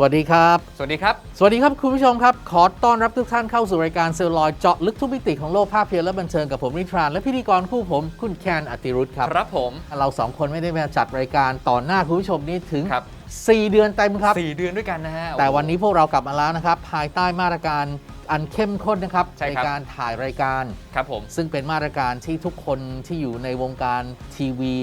สวัสดีครับ สวัสดีครับ สวัสดีครับคุณผู้ชมครับ ขอต้อนรับทุกท่านเข้าสู่รายการเซลลอยเจาะลึกทุกมิติของโลกภาพยนตร์และบันเทิงกับผมริทราน และพิธีกรคู่ผมคุณแคนอติรุธครับ ครับผม เราสองคนไม่ได้มาจัดรายการต่อหน้าคุณผู้ชมนี่ถึงครับ4เดือนเต็มครับสี่เดือนด้วยกันนะฮะ แต่วันนี้พวกเรากลับมาแล้วนะครับภายใต้มาตรการอันเข้มข้นนะครับใช่ครับการถ่ายรายการ ครับผม ซึ่งเป็นมาตรการที่ทุกคนที่อยู่ในวงการทีวี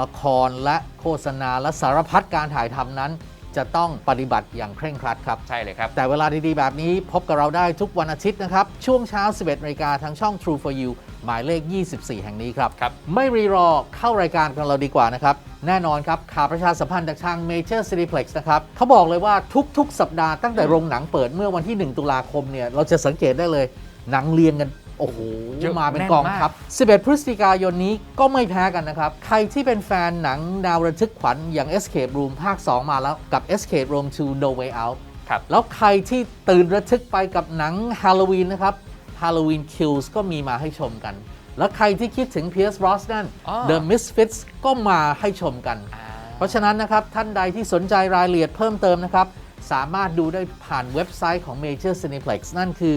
ละครและโฆษณาและสารพัดการถ่ายทำนั้น จะต้องปฏิบัติอย่างเคร่งครัดครับ ใช่เลยครับ แต่เวลาดีๆ แบบนี้พบกับเราได้ทุกวันอาทิตย์นะครับ ช่วงเช้า 11นาฬิกาทางช่อง True for You หมายเลข 24 แห่งนี้ครับ ครับ ไม่รีรอเข้ารายการของเราดีกว่านะครับ แน่นอนครับข่าวประชาสัมพันธ์จากทาง Major Cineplex นะครับเขาบอกเลยว่าทุกๆ สัปดาห์ตั้งแต่โรงหนังเปิดเมื่อวันที่ 1 ตุลาคมเนี่ยเราจะสังเกตได้เลยหนังเรียงกัน โอ้โหเยอะมาเป็นแน่นกองมากครับ11 พฤศจิกายนนี้ก็ไม่แพ้กันนะครับ ใครที่เป็นแฟนหนังดาวระทึกขวัญอย่าง Escape Room ภาค 2 มาแล้วกับ Escape Room 2 No Way Out ครับแล้วใครที่ตื่นระทึกไปกับหนังฮาโลวีนนะครับ Halloween Kills ก็มีมาให้ชมกัน แล้วใครที่คิดถึง Pierce Brosnan อ๋อ The Misfits ก็มาให้ชมกันอ่าเพราะฉะนั้นนะครับ ท่านใดที่สนใจรายละเอียดเพิ่มเติมนะครับ สามารถดูได้ผ่านเว็บไซต์ของ Major Cineplex นั่นคือ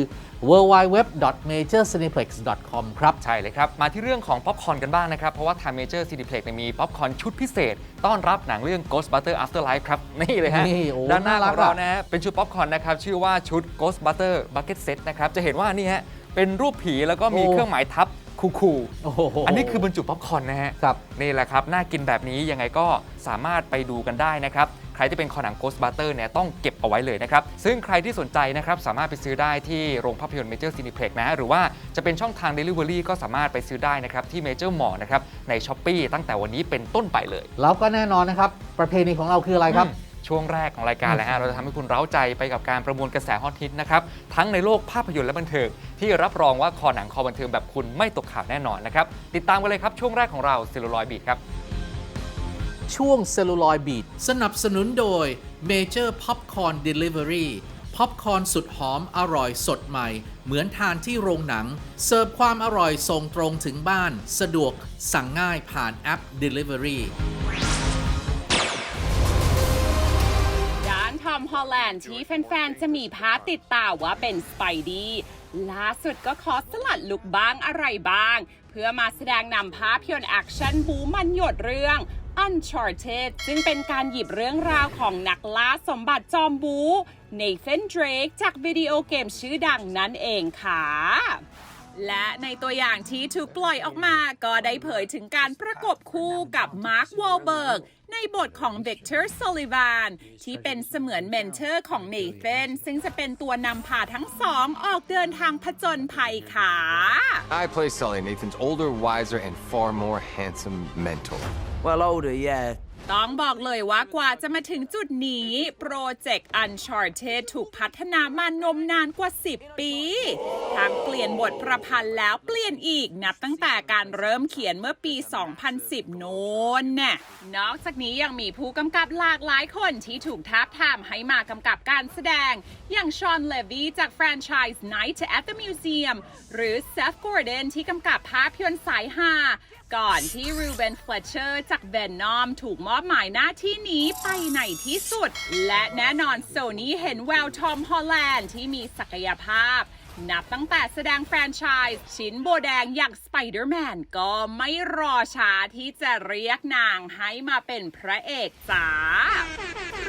www.majorcineplex.com ครับ ใช่เลยครับ มาที่เรื่องของป๊อปคอร์นกันบ้างนะครับ เพราะว่าทาง Major Cineplex เนี่ยมีป๊อปคอร์นชุดพิเศษ ต้อนรับหนังเรื่อง Ghostbuster Afterlife ครับ นี่เลยฮะ นี่โอ้ด้านหน้าน่ารัขกองเราอะ นะฮะเป็นชุดป๊อปคอร์นนะครับ ชื่อว่าชุด Ghostbuster Bucket Set นะครับ จะเห็นว่านี่ฮะเป็นรูปผีแล้วก็มีโอ้เครื่องหมายทับคูลโอ้โหๆอันนี้คือบรรจุป๊อปคอร์นนะฮะ ครับ นี่แหละครับ น่ากินแบบนี้ยังไงก็สามารถไปดูกันได้นะครับ ใครที่เป็นคอหนัง Ghostbuster เนี่ยต้องเก็บเอาไว้เลยนะครับ ซึ่งใครที่สนใจนะครับสามารถไปซื้อได้ที่โรงภาพยนตร์ Major Cineplex นะฮะหรือว่าจะเป็นช่องทาง Delivery ก็สามารถไปซื้อได้นะครับที่ Major Mall นะครับใน s h อ p e e ตั้งแต่วันนี้เป็นต้นไปเลย แล้วก็แน่นอนนะครับ ประเพณีของเราคืออะไรครับอืมช่วงแรกของรายการแล้วฮะเราจะทำให้คุณเร้าใจไปกับการประมวลกระแสฮอตฮิตนะครับทั้งในโลกภาพยนตร์และบันเทิงที่รับรองว่าคอหนังคอบันเทิงแบบคุณไม่ตกข่าวแน่นอนนะครับติดตามกันเลยครับช่วงแรกของเราซิลลอยบีครับ ช่วงเซลลูลอยบีดสนับสนุนโดย Major Popcorn Delivery พ็อปคอนสุดหอมอร่อยสดใหม่ เหมือนทานที่โรงหนัง เสิร์ฟความอร่อยส่งตรงถึงบ้าน สะดวกสั่งง่ายผ่านแอป Delivery ด้านทอมฮอลแลนด์ที่แฟน ๆ จะมีภาพติดตาว่าเป็นสไปดี้ล่าสุดก็ขอสลัดลุกบ้างอะไรบ้าง เพื่อมาแสดงนำภาพยนตร์แอคชั่นบูมันหยดเรื่อง Uncharted ซึ่งเป็นการหยิบเรื่องราวของนักล่าสมบัติจอมบูเนเธนเดรกจากวิดีโอเกมชื่อดังนั่นเองค่ะ และในตัวอย่างที่ถูกปล่อยออกมาก็ได้เผยถึงการประกบคู่กับมาร์ควอลเบิร์กในบทของเ i กเตอร์ s อลิ v a n ที่เป็นเสมือนเมนเทอร์ของเนเธนซึ่งจะเป็นตัวนำพาทั้งสองออกเดินทางผจญภัยค่ะ I play Sully, Nathan's older, wiser, and far more handsome mentor. Well, older, yeah. ต้องบอกเลยว่ากว่าจะมาถึงจุดนี้โปรเจกต์ Uncharted ถูกพัฒนามานมนานกว่า 10 ปีทั้งเปลี่ยนบทประพันธ์แล้วเปลี่ยนอีกนับตั้งแต่การเริ่มเขียนเมื่อปี 2010 โน้นน่ะนอกจากนี้ยังมีผู้กำกับหลากหลายคนที่ถูกท้าบทามให้มากำกับการแสดง อย่างชอนเลวีจากแฟรนไชส์ Night at the Museum หรือเซฟกอร์เดนที่กำกับภาพยนตร์สายฮา ก่อนที่รูเบนเฟลเชอร์จากเบนนอมถูกมอบหมายหน้าที่นี้ไปในที่สุด และแน่นอนโซนี่เห็นแววทอมฮอลแลนด์ที่มีศักยภาพ นับตั้งแต่แสดงแฟรนไชส์ชิ้นโบแดงอย่างสไปเดอร์แมนก็ไม่รอช้าที่จะเรียกนางให้มาเป็นพระเอกจ๋า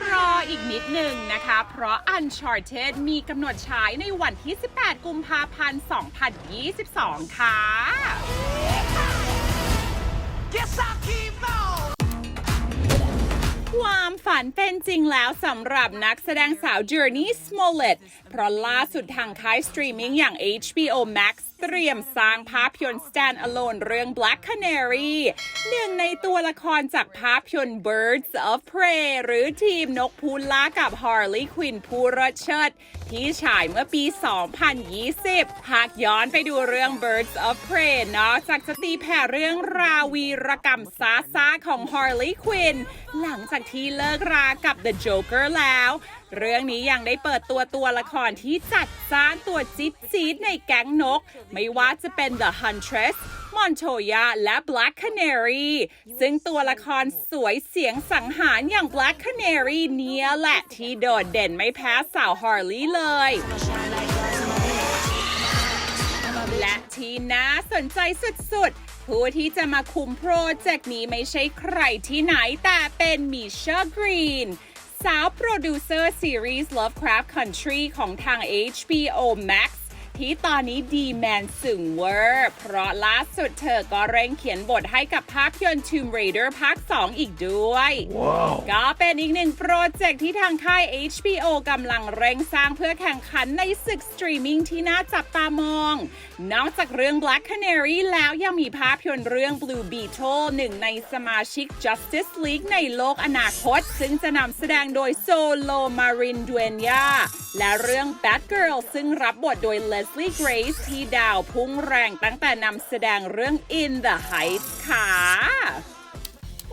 รออีกนิดหนึ่งนะคะ เพราะ Uncharted มีกำหนดฉายในวันที่ 18 กุมภาพันธ์ 2022 ค่ะ ความฝันเป็นจริงแล้วสำหรับนักแสดงสาว Journey Smollett เพราะล่าสุดทางค่ายสตรีมมิ่งอย่าง HBO Max เตรียมสร้างภาพยนตร์ Stand Alone เรื่อง Black Canary หนึ่งในตัวละครจากภาพยนตร์ Birds of Prey หรือทีมนกพูล่ากับ Harley Quinn ผู้เลิศเชิด ที่ฉายเมื่อปี 2020 หากย้อนไปดูเรื่อง Birds of Prey นอกจากจะตีแผ่เรื่องราววีรกรรมซาซาของ Harley Quinn หลังจากที่เลิกรากับ The Joker แล้ว เรื่องนี้ยังได้เปิดตัวตัวละครที่จัดจ้านตัวจิ๊ดจี๊ดในแก๊งนก ไม่ว่าจะเป็น The Huntress มอนโชยาและ Black Canary ซึ่งตัวละครสวยเสียงสังหารอย่าง Black Canary เนี่ยแหละที่โดดเด่นไม่แพ้สาวฮาร์ลีย์เลยและที่น่าสนใจสุดๆ ผู้ที่จะมาคุมโปรเจกต์นี้ไม่ใช่ใครที่ไหนแต่เป็นมิเชากรีน สาวโปรดิวเซอร์ซีรีส์ Lovecraft Country ของทาง HBO Max ที่ตอนนี้ดีแมนสึงเวอร์ เพราะล่าสุดเธอก็เร่งเขียนบทให้กับภาพยนตร์ Tomb Raider ภาค 2 อีกด้วยก็เป็นอีกหนึ่งโปรเจกต์ที่ทางค่าย HBO กำลังเร่งสร้างเพื่อแข่งขันในศึกสตรีมมิ่งที่น่าจับตามองนอกจากเรื่อง Black Canary แล้วยังมีภาพยนตร์เรื่อง Blue Beetle หนึ่งในสมาชิก Justice League ในโลกอนาคต ซึ่งจะนำแสดงโดยโซโลมารินดูเวนยาและเรื่อง Batgirl ซึ่งรับบทโดย Leslie Grace ที่ดาวพุ่งแรงตั้งแต่นำแสดงเรื่อง In the Heights ค่ะ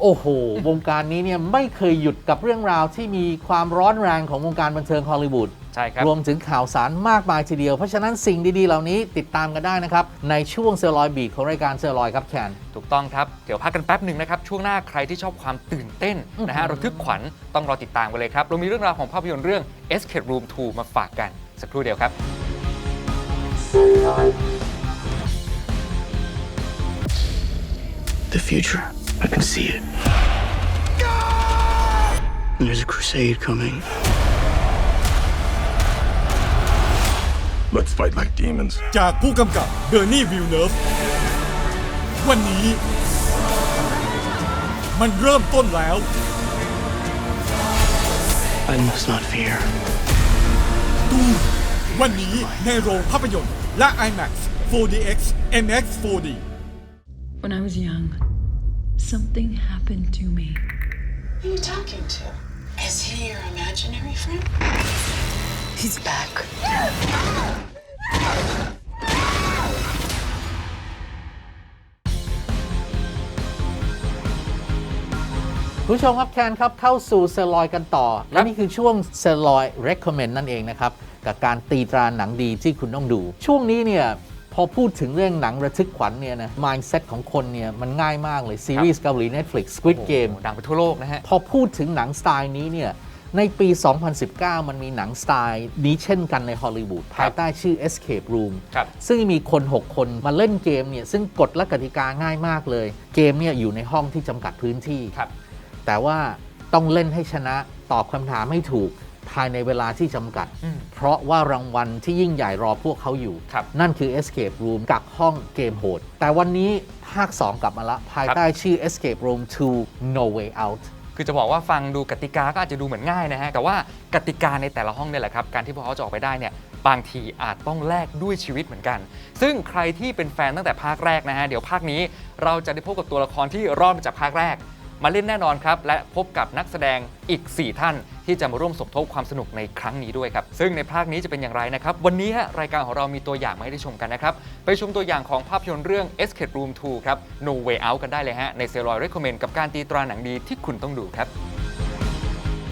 โอ้โห วงการนี้เนี่ยไม่เคยหยุดกับเรื่องราวที่มีความร้อนแรงของวงการบันเทิงฮอลลีวูด ใช่ครับรวมถึงข่าวสารมากมายทีเดียว เพราะฉะนั้นสิ่งดีๆ เหล่านี้ติดตามกันได้นะครับ ในช่วงเซอร์ลอยบีของรายการเซอร์ลอยครับแคนถูกต้องครับ เดี๋ยวพักกันแป๊บหนึ่งนะครับ ช่วงหน้าใครที่ชอบความตื่นเต้นนะฮะอือหือระทึกขวัญต้องรอติดตามกันเลยครับเรามีเรื่องราวของภาพยนตร์เรื่อง Escape Room 2 มาฝากกันสักครู่เดียวครับ The future. I can see it. And there's a crusade coming. Let's fight like demons. จากผู้กำกับเดอร์นี่วิลเนฟวันนี้ มันเริ่มต้นแล้ว I must not fear. วันนี้ในโรงภาพยนตร์และ IMAX 4DX MX 4D When I was young, something happened to me. Who are you talking to? Is he your imaginary friend? He's back. คุณผู้ชมครับแคนครับเข้าสู่เซอร์ลอยกันต่อ และนี่คือช่วงเซอร์ลอย recommend นั่นเองนะครับ กับการตีตราหนังดีที่คุณต้องดู ช่วงนี้เนี่ยพอพูดถึงเรื่องหนังระทึกขวัญเนี่ยนะ mindset ของคนเนี่ยมันง่ายมากเลย ซีรีส์เกาหลี Netflix Squid โอ้โห Game ดังไปทั่วโลกนะฮะ พอพูดถึงหนังสไตล์นี้เนี่ย ในปี 2019 มันมีหนังสไตล์นี้เช่นกันในฮอลลีวูดภายใต้ชื่อ Escape Room ครับซึ่งมีคน 6 คนมาเล่นเกมเนี่ยซึ่งกฎและกติกาง่ายมากเลย เกมเนี่ยอยู่ในห้องที่จำกัดพื้นที่ครับแต่ว่าต้องเล่นให้ชนะตอบคำถามให้ถูกภายในเวลาที่จำกัดอืมเพราะว่ารางวัลที่ยิ่งใหญ่รอพวกเขาอยู่ครับนั่นคือ Escape Room กับห้องเกมโหด แต่วันนี้ภาค 2 กลับมาละ ภายใต้ชื่อ Escape Room 2 No Way Out คือจะบอกว่าฟังดูกติกาก็อาจจะดูเหมือนง่ายนะฮะแต่ว่ากติกาในแต่ละห้องเนี่ยแหละครับการที่พวกเขาจะออกไปได้เนี่ยบางทีอาจต้องแลกด้วยชีวิตเหมือนกัน ซึ่งใครที่เป็นแฟนตั้งแต่ภาคแรกนะฮะเดี๋ยวภาคนี้เราจะได้พบกับตัวละครที่รอดมาจากภาคแรก มาเล่นแน่นอนครับ และพบกับนักแสดงอีก 4 ท่าน ที่จะมาร่วมสมทบความสนุกในครั้งนี้ด้วยครับ ซึ่งในภาคนี้จะเป็นอย่างไรนะครับ วันนี้รายการของเรามีตัวอย่างมาให้ได้ชมกันนะครับ ไปชมตัวอย่างของภาพยนตร์เรื่อง Escape Room 2 ครับ No Way Out กันได้เลยฮะในเซลลอย Recommend กับการตีตราหนังดีที่คุณต้องดูครับ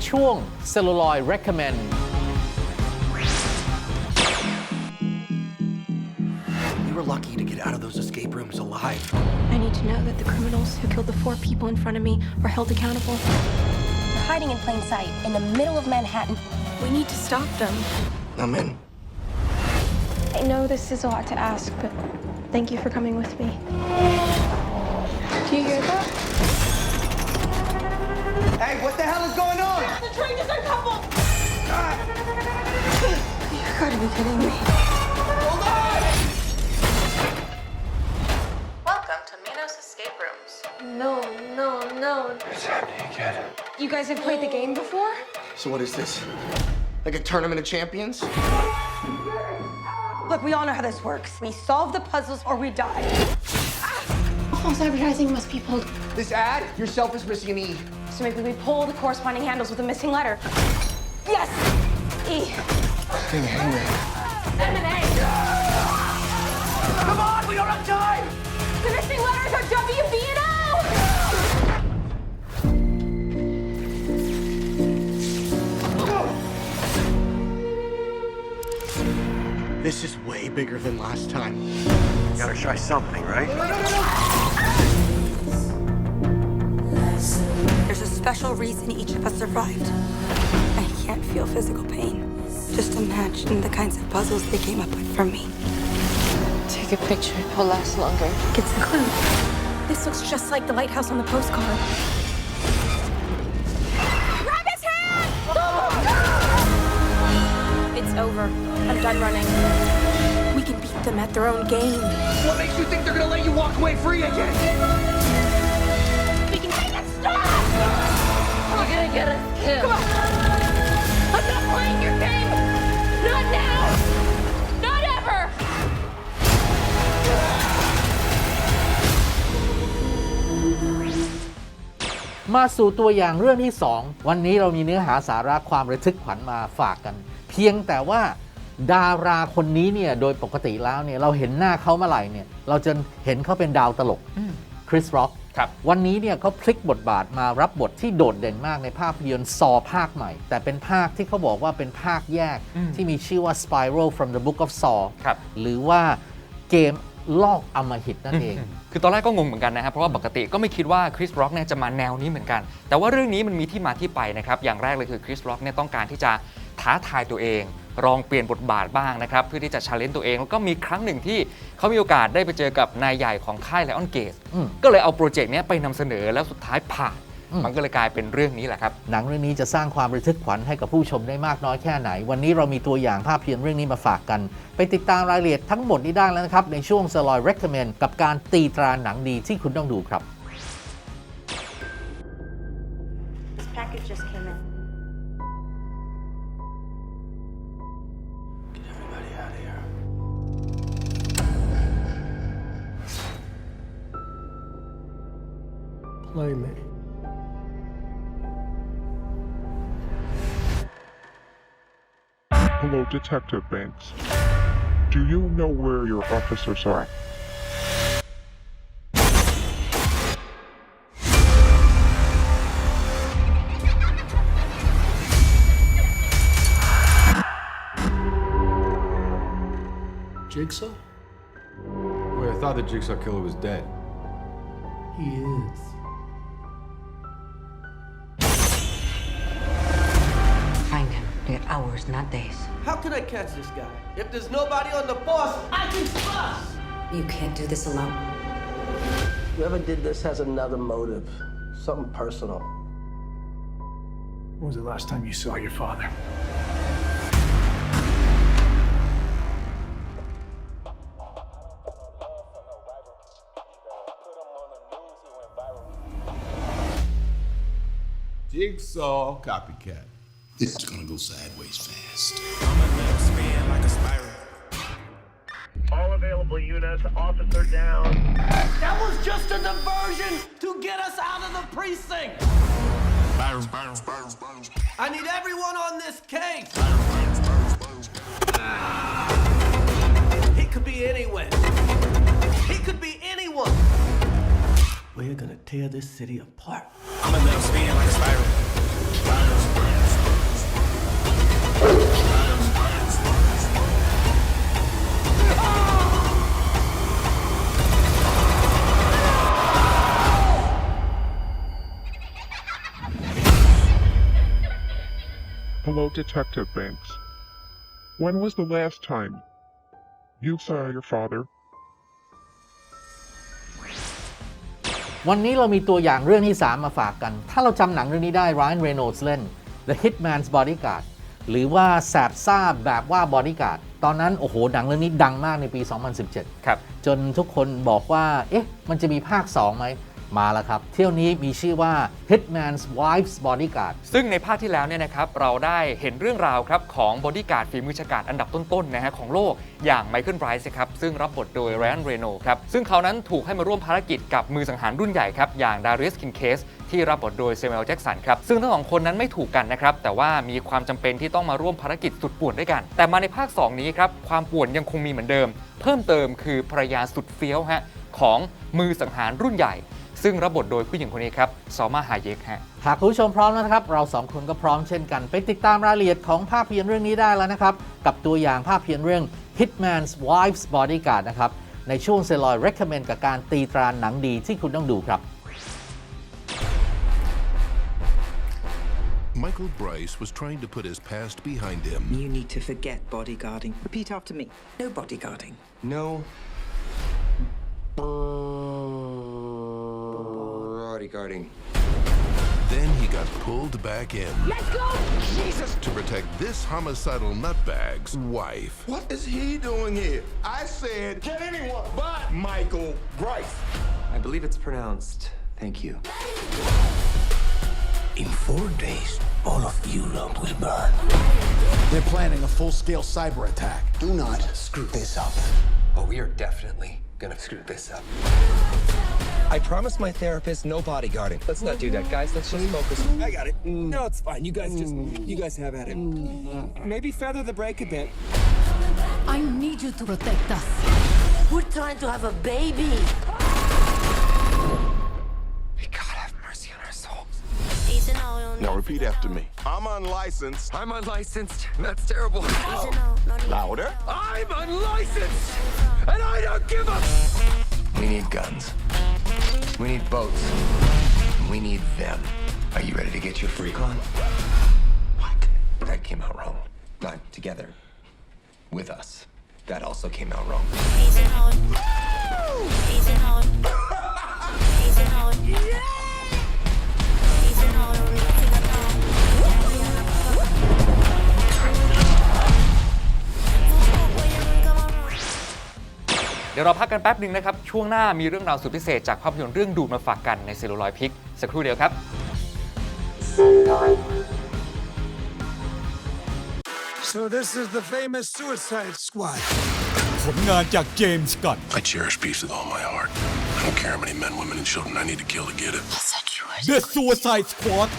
ช่วง Celluloid Recommend were lucky to get out of those escape rooms alive. I need to know that the criminals who killed the four people in front of me are held accountable. They're hiding in plain sight in the middle of Manhattan. We need to stop them. I'm in. I know this is a lot to ask, but thank you for coming with me. Do you hear that? Hey, what the hell is going on? The train just uncoupled! You gotta be kidding me. No, no, no. It's happening again. You guys have played the game before? So what is this? Like a tournament of champions? Look, we all know how this works. We solve the puzzles or we die. Ah! False advertising must be pulled. This ad, yourself is missing an E. So maybe we pull the corresponding handles with the missing letter. Yes! E. Dang hangman. And an A. Come on, we don't have time! The missing letters are W, B, This is way bigger than last time. You Gotta try something, right? There's a special reason each of us survived. I can't feel physical pain. Just imagine the kinds of puzzles they came up with for me. Take a picture. It will last longer. It's a clue. This looks just like the lighthouse on the postcard. I'm done running. We can beat them at their own game. What makes you think they're gonna let you walk away free again? We can make it stop! You're gonna get us killed. Come on! I'm not playing your game! Not now! Not ever! มาสู่ตัวอย่างเรื่องที่ 2 วันนี้เรามีเนื้อหาสาระความระทึกขวัญมาฝากกัน เพียงแต่ว่า ดาราคนนี้เนี่ยโดยปกติแล้วเนี่ยเราเห็นหน้าเขาเมื่อไหร่เนี่ยเราจะเห็นเขาเป็นดาวตลกคริสร็อกครับวันนี้เนี่ยเขาพลิกบทบาทมารับบทที่โดดเด่นมากในภาพยนตร์ซอภาคใหม่ แต่เป็นภาคที่เขาบอกว่าเป็นภาคแยกที่มีชื่อว่า Spiral from the Book of Saw ครับหรือว่าเกมลอกอำมหิตนั่นเอง คือตอนแรกก็งงเหมือนกันนะครับ เพราะว่าปกติก็ไม่คิดว่าคริสร็อกเนี่ยจะมาแนวนี้เหมือนกัน แต่ว่าเรื่องนี้มันมีที่มาที่ไปนะครับ อย่างแรกเลยคือคริสร็อกเนี่ยต้องการที่จะท้าทายตัวเอง ลองเปลี่ยนบทบาทบ้างนะครับเพื่อที่จะชาเลนจ์ตัวเอง แล้วก็มีครั้งหนึ่งที่เขามีโอกาสได้ไปเจอกับนายใหญ่ของค่ายไลออนเกตอืม ก็เลยเอาโปรเจกต์เนี้ยไปนำเสนอแล้วสุดท้ายผ่าน อืม มันก็เลยกลายเป็นเรื่องนี้แหละครับ หนังเรื่องนี้จะสร้างความระทึกขวัญให้กับผู้ชมได้มากน้อยแค่ไหน วันนี้เรามีตัวอย่างภาพยนตร์เรื่องนี้มาฝากกัน ไปติดตามรายละเอียดทั้งหมดนี้ได้แล้วนะครับ ในช่วง s l o y Recommend กับการตีตราหนังดีที่คุณต้องดูครับ This package just Play. Hello, Detective Banks. Do you know where your officers are? Jigsaw? Wait, I thought the Jigsaw killer was dead. He is. Hours, not days. How can I catch this guy? If there's nobody on the force, I can trust! You can't do this alone. Whoever did this has another motive. Something personal. When was the last time you saw your father? Jigsaw copycat. This is gonna go sideways fast. All available units, officer down. That was just a diversion to get us out of the precinct! I need everyone on this case! He could be anywhere. He could be anyone. We're gonna tear this city apart. I'ma spin like a spiral. Hello, Detective Banks. When was the last time you saw your father? วันนี้เรามีตัวอย่างเรื่องที่ 3 มาฝากกัน ถ้าเราจำหนังเรื่องนี้ได้ Ryan Reynolds เล่น The Hitman's Bodyguard หรือว่าแสบซ่าแบบว่า Bodyguard ตอนนั้น โอ้โห หนังเรื่องนี้ดังมากในปี 2017 ครับ จนทุกคนบอกว่า เอ๊ะ มันจะมีภาค 2 ไหม มาแล้วครับ เที่ยวนี้มีชื่อว่า Hitman's Wife's Bodyguard ซึ่งในภาคที่แล้วเนี่ยนะครับเราได้เห็นเรื่องราวครับของบอดี้การ์ดฝีมือชะกาจอันดับต้นๆนะฮะของโลกอย่างไมเคิลไบรท์ครับซึ่งรับบทโดย Ryan Reynolds ครับซึ่งเขานั้นถูกให้มาร่วมภารกิจกับมือสังหารรุ่นใหญ่ครับอย่างดาริสคินเคสที่รับบทโดยเซมูเอลแจ็กสันครับซึ่งทั้งสองคนนั้นไม่ถูกกันนะครับแต่ว่ามีความจำเป็นที่ต้องมาร่วมภารกิจสุดป่วนด้วยกัน แต่มาในภาค 2 นี้ครับความป่วนยังคงมีเหมือนเดิม เพิ่มเติมคือภรรยาสุดเฟี้ยวฮะของมือสังหารรุ่นใหญ่ ซึ่งรับบทโดยผู้หญิงคนนี้ครับซอมาฮาเยกฮะหากคุณผู้ชมพร้อมแล้วนะครับ เราสองคนก็พร้อมเช่นกัน ไปติดตามรายละเอียดของภาพยนตร์เรื่องนี้ได้แล้วนะครับ กับตัวอย่างภาพยนตร์เรื่อง Hitman's Wife's Bodyguard นะครับ ในช่วงเซลอย recommend กับการตีตราหนังดีที่คุณต้องดูครับ Michael Bryce was trying to put his past behind him. You need to forget bodyguarding. Repeat after me. No bodyguarding. No. Bodyguarding. Then he got pulled back in. Let's go! Jesus! To protect this homicidal nutbag's wife. What is he doing here? I said, get anyone but Michael Bryce. I believe it's pronounced thank you. In four days, all of Europe will burn. They're planning a full-scale cyber attack. Do not screw this up. Oh, we are definitely gonna screw this up. I promised my therapist no bodyguarding. Let's not do that, guys. Let's just focus. I got it. Mm. No, it's fine. You guys just, you guys have at it. Mm. Maybe feather the break a bit. I need you to protect us. We're trying to have a baby. May God have mercy on our souls. Now repeat after me. I'm unlicensed. I'm unlicensed. That's terrible. Louder. I'm unlicensed, and I don't give a. We need guns. We need boats. We need them. Are you ready to get your freak on? What? That came out wrong. Not together. With us. That also came out wrong. ดี๋ยวเราพักกันแป๊บหนึ่งนะครับ ช่วงหน้ามีเรื่องราวสุดพิเศษจากภาพยนตร์เรื่องดูดมาฝากกันในเซลลูลอยพิกสักครู่เดียวครับ So this is the famous Suicide Squad. ผลงานจากเจมส์กัน I cherish peace with all my heart. I don't care how many men, women, and children I need to kill to get it. The Suicide Squad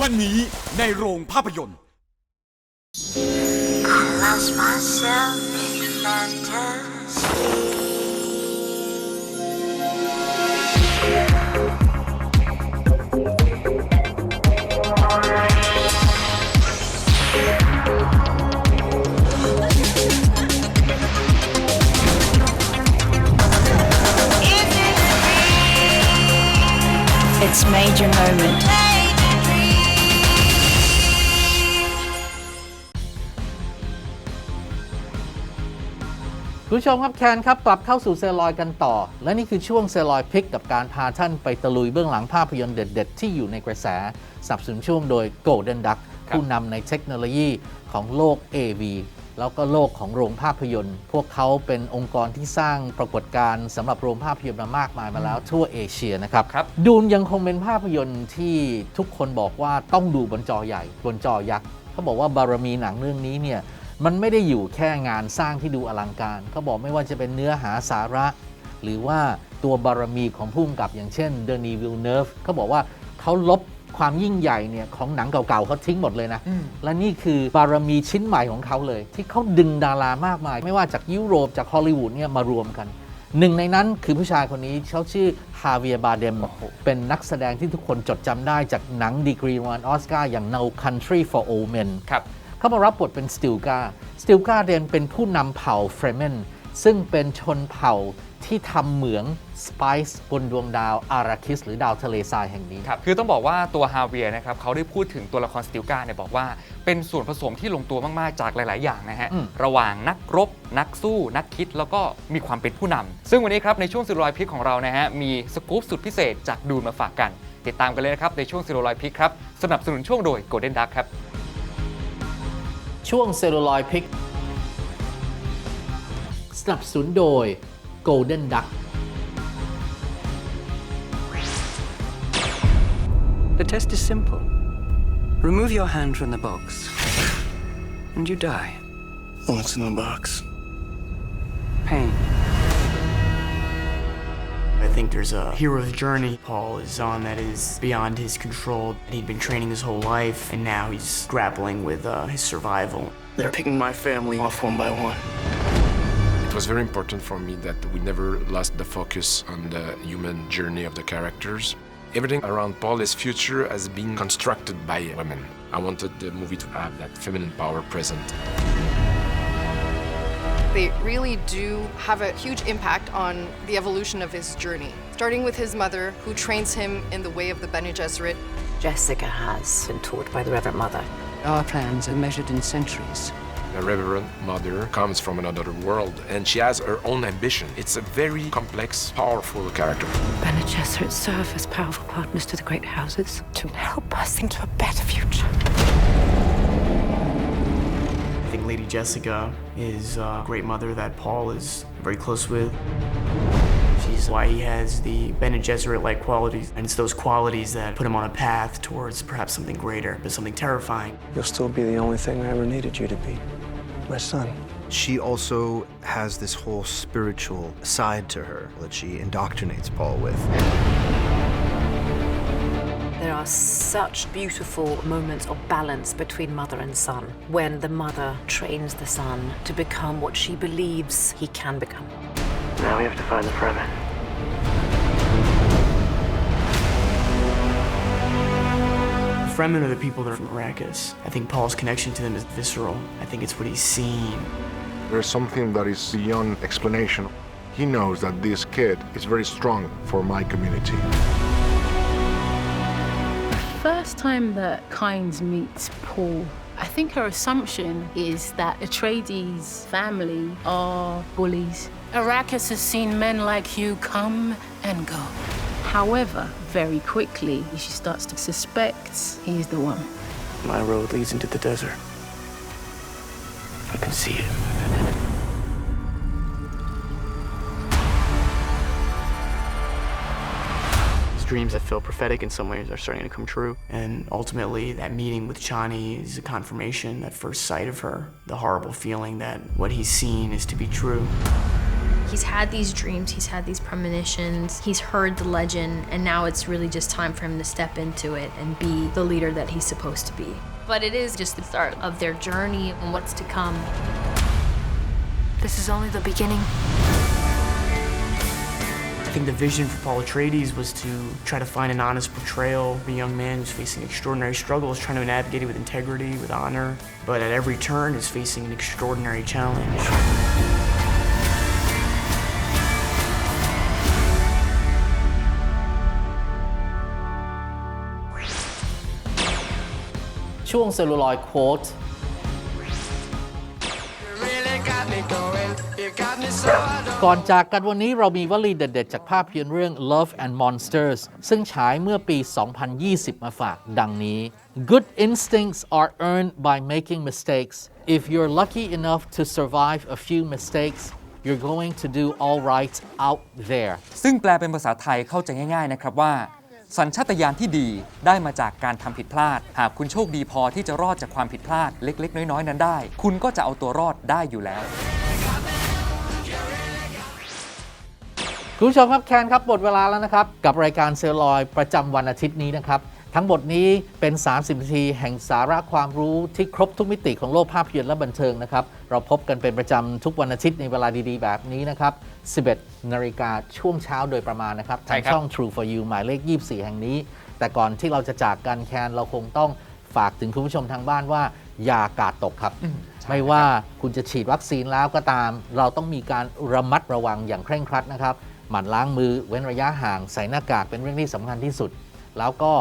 วันนี้ในโรงภาพยนตร์ lost myself in fantasy. It's major moment. คุณผู้ชมครับแคนครับกลับเข้าสู่เซลลอยกันต่อ และนี่คือช่วงเซลลอยพิกกับการพาท่านไปตะลุยเบื้องหลังภาพยนตร์เด็ด ๆ ที่อยู่ในกระแสสับสนุนช่วงโดย Golden Duck ผู้นำในเทคโนโลยีของโลก AV แล้วก็โลกของโรงภาพยนตร์ พวกเขาเป็นองค์กรที่สร้างปรากฏการณ์สำหรับโรงภาพยนตร์มามากมายมาแล้วทั่วเอเชียนะครับครับ ดูนยังคงเป็นภาพยนตร์ที่ทุกคนบอกว่าต้องดูบนจอใหญ่บนจอยักษ์เขาบอกว่าบารมีหนังเรื่องนี้เนี่ยมันไม่ได้อยู่แค่งานสร้างที่ดูอลังการเขาบอกไม่ว่าจะเป็นเนื้อหาสาระ หรือว่าตัวบารมีของผู้กำกับอย่างเช่นเดนีวิลเนฟเขาบอกว่าเขาลบ ความยิ่งใหญ่เนี่ยของหนังเก่าๆเขาทิ้งหมดเลยนะ และนี่คือบารมีชิ้นใหม่ของเขาเลย ที่เขาดึงดารามากมาย ไม่ว่าจากยุโรปจากฮอลลีวูดเนี่ยมารวมกัน หนึ่งในนั้นคือผู้ชายคนนี้เขาชื่อฮาเวียบาเดมเป็นนักแสดงที่ทุกคนจดจำได้จากหนังดีกรีรางวัลออสการ์อย่าง No Country for Old Men ครับเขามารับบทเป็นสติลกาสติลกาเดนเป็นผู้นำเผ่าเฟรเมนซึ่งเป็นชนเผ่า ที่ทำเหมืองสไปซ์บนดวงดาวอาราคิส หรือดาวทะเลทรายแห่งนี้ ครับ คือต้องบอกว่าตัวฮาเวียร์นะครับเขาได้พูดถึงตัวละครสติลกาเนี่ยบอกว่า เป็นส่วนผสมที่ลงตัวมาก ๆ จากหลาย ๆ อย่างนะฮะ อืม ระหว่างนักรบ นักสู้ นักคิดแล้วก็มีความเป็นผู้นำซึ่งวันนี้ครับ ในช่วงซิโรไลพิกของเรานะฮะ มีสกู๊ปสุดพิเศษจากดูนมาฝากกัน ติดตามกันเลยนะครับในช่วงซิโรไลพิกครับสนับสนุนช่วงโดย Golden Duck ครับ ช่วงเซลลูลอยพิกสนับสนุนโดย Golden Duck The test is simple. Remove your hand from the box, and you die. What's in the box? Pain. I think there's a hero's journey Paul is on that is beyond his control. He'd been training his whole life, and now he's grappling with uh, his survival. They're picking my family off one by one. It was very important for me that we never lost the focus on the human journey of the characters. Everything around Paul's future has been constructed by women. I wanted the movie to have that feminine power present. They really do have a huge impact on the evolution of his journey, starting with his mother, who trains him in the way of the Bene Gesserit. Jessica has been taught by the Reverend Mother. Our plans are measured in centuries. The Reverend Mother comes from another world and she has her own ambition. It's a very complex, powerful character. Bene Gesserit serve as powerful partners to the great houses to help us into a better future. I think Lady Jessica is a great mother that Paul is very close with. She's why he has the Bene Gesserit-like qualities, and it's those qualities that put him on a path towards perhaps something greater, but something terrifying. You'll still be the only thing I ever needed you to be. My son. She also has this whole spiritual side to her that she indoctrinates Paul with. There are such beautiful moments of balance between mother and son when the mother trains the son to become what she believes he can become. Now we have to find the Fremen. Fremen are the people that are from Arrakis. I think Paul's connection to them is visceral. I think it's what he's seen. There's something that is beyond explanation. He knows that this kid is very strong for my community. The First time that Kynes meets Paul, I think her assumption is that Atreides' family are bullies. Arrakis has seen men like you come and go. However, very quickly, she starts to suspect he's the one. My road leads into the desert. I can see it. His dreams that feel prophetic in some ways are starting to come true. And ultimately, that meeting with Chani is a confirmation, that first sight of her, the horrible feeling that what he's seen is to be true. He's had these dreams, he's had these premonitions, he's heard the legend, and now it's really just time for him to step into it and be the leader that he's supposed to be. But it is just the start of their journey and what's to come. This is only the beginning. I think the vision for Paul Atreides was to try to find an honest portrayal of a young man who's facing extraordinary struggles, trying to navigate it with integrity, with honor, but at every turn is facing an extraordinary challenge. " ช่วงเซลลูลอยโค้ดก่อนจากกันวันนี้เรามีวลีเด็ดๆ จากภาพยนตร์เรื่อง Love and Monsters ซึ่งฉายเมื่อปี 2020 มาฝากดังนี้ Good instincts are earned by making mistakes if you're lucky enough to survive a few mistakes you're going to do all right out there ซึ่งแปลเป็นภาษาไทยเข้าใจง่ายๆนะครับว่า สัญชาตญาณที่ดีได้มาจากการทำผิดพลาด หากคุณโชคดีพอที่จะรอดจากความผิดพลาดเล็ก ๆ น้อยๆ นั้นได้ คุณก็จะเอาตัวรอดได้อยู่แล้ว คุณผู้ชมครับแคนครับหมดเวลาแล้วนะครับ กับรายการเซลลอยประจำวันอาทิตย์นี้นะครับ ทั้งหมดนี้เป็น 30 นาทีแห่งสาระความรู้ที่ครบทุกมิติของโลกภาพยนตร์และบันเทิงนะครับ เราพบกันเป็นประจำทุกวันอาทิตย์ในเวลาดีๆ แบบนี้นะครับ 11 นาฬิกาช่วงเช้าโดยประมาณนะครับใช่ทางครับช่อง True for You หมายเลข 24 แห่งนี้ แต่ก่อนที่เราจะจากกันแคนเราคงต้องฝากถึงคุณผู้ชมทางบ้านว่า อย่ากาดตกครับ ไม่ว่าคุณจะฉีดวัคซีนแล้วก็ตาม เราต้องมีการระมัดระวังอย่างเคร่งครัดนะครับ หมั่นล้างมือเว้นระยะห่างใส่หน้ากากเป็นเรื่องที่สำคัญที่สุด แล้วก็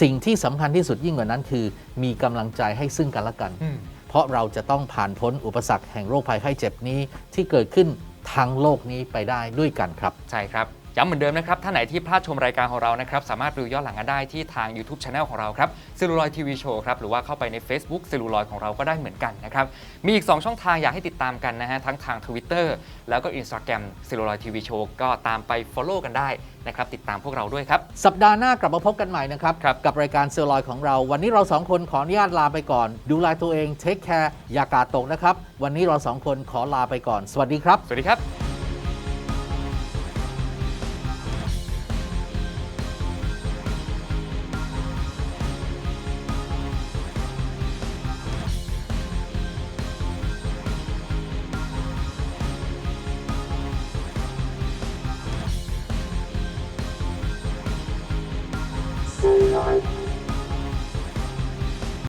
สิ่งที่สำคัญที่สุดยิ่งกว่านั้นคือ มีกำลังใจให้ซึ่งกันและกัน เพราะเราจะต้องผ่านพ้นอุปสรรคแห่งโรคภัยไข้เจ็บนี้ที่เกิดขึ้นทั้งโลกนี้ไปได้ด้วยกันครับ ใช่ครับ ย้ำเหมือนเดิมนะครับท่านไหนที่พลาดชมรายการของเรานะครับสามารถดูย้อนหลังกันได้ที่ทาง YouTube Channel ของเราครับเซลูลอยทีวีโชว์ครับหรือว่าเข้าไปใน Facebook เซลูลอยของเราก็ได้เหมือนกันนะครับมีอีก 2 ช่องทางอยากให้ติดตามกันนะฮะทั้งทาง Twitter แล้วก็ Instagram เซลูลอยทีวีโชว์ก็ตามไป Follow กันได้นะครับติดตามพวกเราด้วยครับ สัปดาห์หน้ากลับมาพบกันใหม่นะครับ กับรายการเซอร์ลอยของเรา วันนี้เราสองคนขออนุญาตลาไปก่อน ดูแลตัวเองเทคแคร์อย่ากาดตกนะครับ วันนี้เราสองคนขอลาไปก่อน สวัสดีครับ สวัสดีครับ